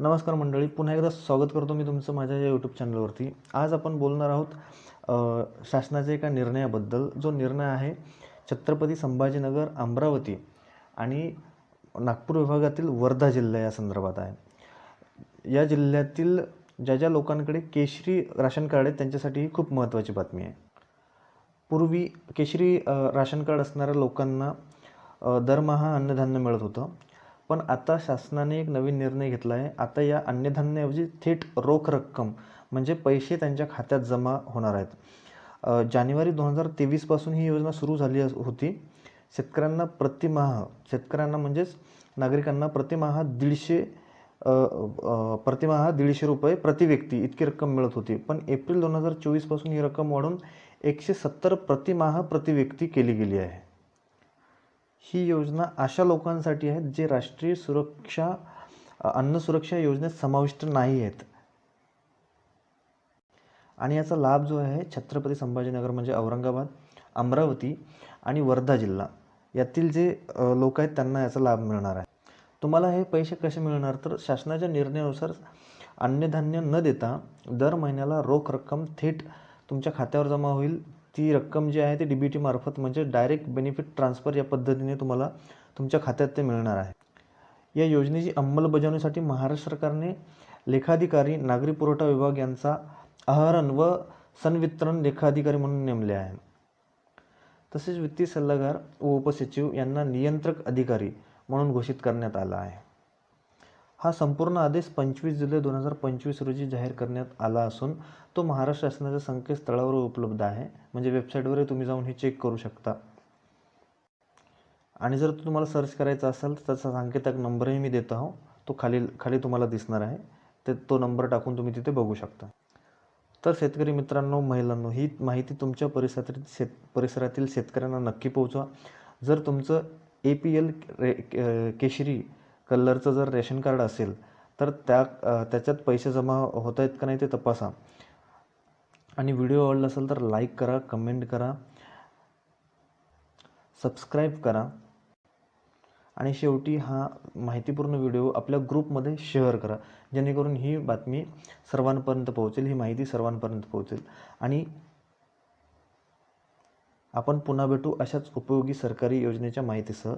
नमस्कार मंडळी पुन्हा एकदा स्वागत करतो मी तुमचं माझ्या या यूट्यूब चॅनलवरती आज आपण बोलणार आहोत शासनाच्या एका निर्णयाबद्दल. जो निर्णय आहे छत्रपती संभाजीनगर अमरावती आणि नागपूर विभागातील वर्धा जिल्हा या संदर्भात आहे. या जिल्ह्यातील ज्या ज्या लोकांकडे केशरी राशन कार्ड आहे त्यांच्यासाठी ही खूप महत्त्वाची बातमी आहे. पूर्वी केशरी राशन कार्ड असणाऱ्या लोकांना दरमहा अन्नधान्य मिळत होतं. पण आता शासनाने एक नवीन निर्णय घेतला आहे आता या अन्नधान्याऐवजी थेट रोख रक्कम म्हणजे पैसे त्यांच्या खात्यात जमा होणार आहेत. जानेवारी दोन हजार तेवीसपासून ही योजना सुरू झाली अस- होती. शेतकऱ्यांना प्रतिमाह शेतकऱ्यांना म्हणजेच नागरिकांना प्रतिमाह दीडशे प्रतिमाह दीडशे रुपये प्रति व्यक्ती इतकी रक्कम मिळत होती. पण एप्रिल दोन हजार चोवीसपासून ही रक्कम वाढून एकशे सत्तर प्रतिमाह प्रति व्यक्ती केली गेली आहे. ही योजना अशा लोकांसाठी आहेत जे राष्ट्रीय सुरक्षा अन्न सुरक्षा योजनेत समाविष्ट नाही आहेत. आणि याचा लाभ जो आहे छत्रपती संभाजीनगर म्हणजे औरंगाबाद अमरावती आणि वर्धा जिल्हा यातील जे लोक आहेत त्यांना याचा लाभ मिळणार आहे. तुम्हाला हे पैसे कसे मिळणार? तर शासनाच्या निर्णयानुसार अन्नधान्य न देता दर महिन्याला रोख रक्कम थेट तुमच्या खात्यावर जमा होईल. ती रक्कम जी आहे ती डी बी टीमार्फत म्हणजे डायरेक्ट बेनिफिट ट्रान्सफर या पद्धतीने तुम्हाला तुमच्या खात्यात ते मिळणार आहे. या योजनेची अंमलबजावणीसाठी महाराष्ट्र सरकारने लेखाधिकारी नागरी पुरवठा विभाग यांचा आहरण व संवितरण लेखाधिकारी म्हणून नेमले आहे. तसेच वित्तीय सल्लागार व उपसचिव यांना नियंत्रक अधिकारी म्हणून घोषित करण्यात आला आहे. हा संपूर्ण आदेश पंचवीस जुलै दोन हजार पंचवीस रोजी जाहीर करण्यात आला असून तो महाराष्ट्र शासनाच्या संकेतस्थळावर उपलब्ध आहे. म्हणजे वेबसाईटवरही तुम्ही जाऊन हे चेक करू शकता. आणि जर तुम्हाला सर्च करायचा असेल तर त्याचा सांकेतक नंबरही मी देत आहो. तो खाली खाली तुम्हाला दिसणार आहे. ते तो नंबर टाकून तुम्ही तिथे बघू शकता. तर शेतकरी मित्रांनो महिलांनो ही माहिती तुमच्या परिसरातील शेत परिसरातील शेतकऱ्यांना नक्की पोहोचवा. जर तुमचं ए पी एल रे के- केशरी कलरचं जर रेशन कार्ड असेल तर त्या त्याच्यात पैसे जमा होत आहेत का नाही ते तपासा. आणि व्हिडिओ आवडला असेल तर लाईक करा कमेंट करा सबस्क्राईब करा. आणि शेवटी हा माहितीपूर्ण व्हिडिओ आपल्या ग्रुपमध्ये शेअर करा. जेणेकरून ही बातमी सर्वांपर्यंत पोहोचेल ही माहिती सर्वांपर्यंत पोहोचेल. आणि आपण पुन्हा भेटू अशाच उपयोगी सरकारी योजनेच्या माहितीसह.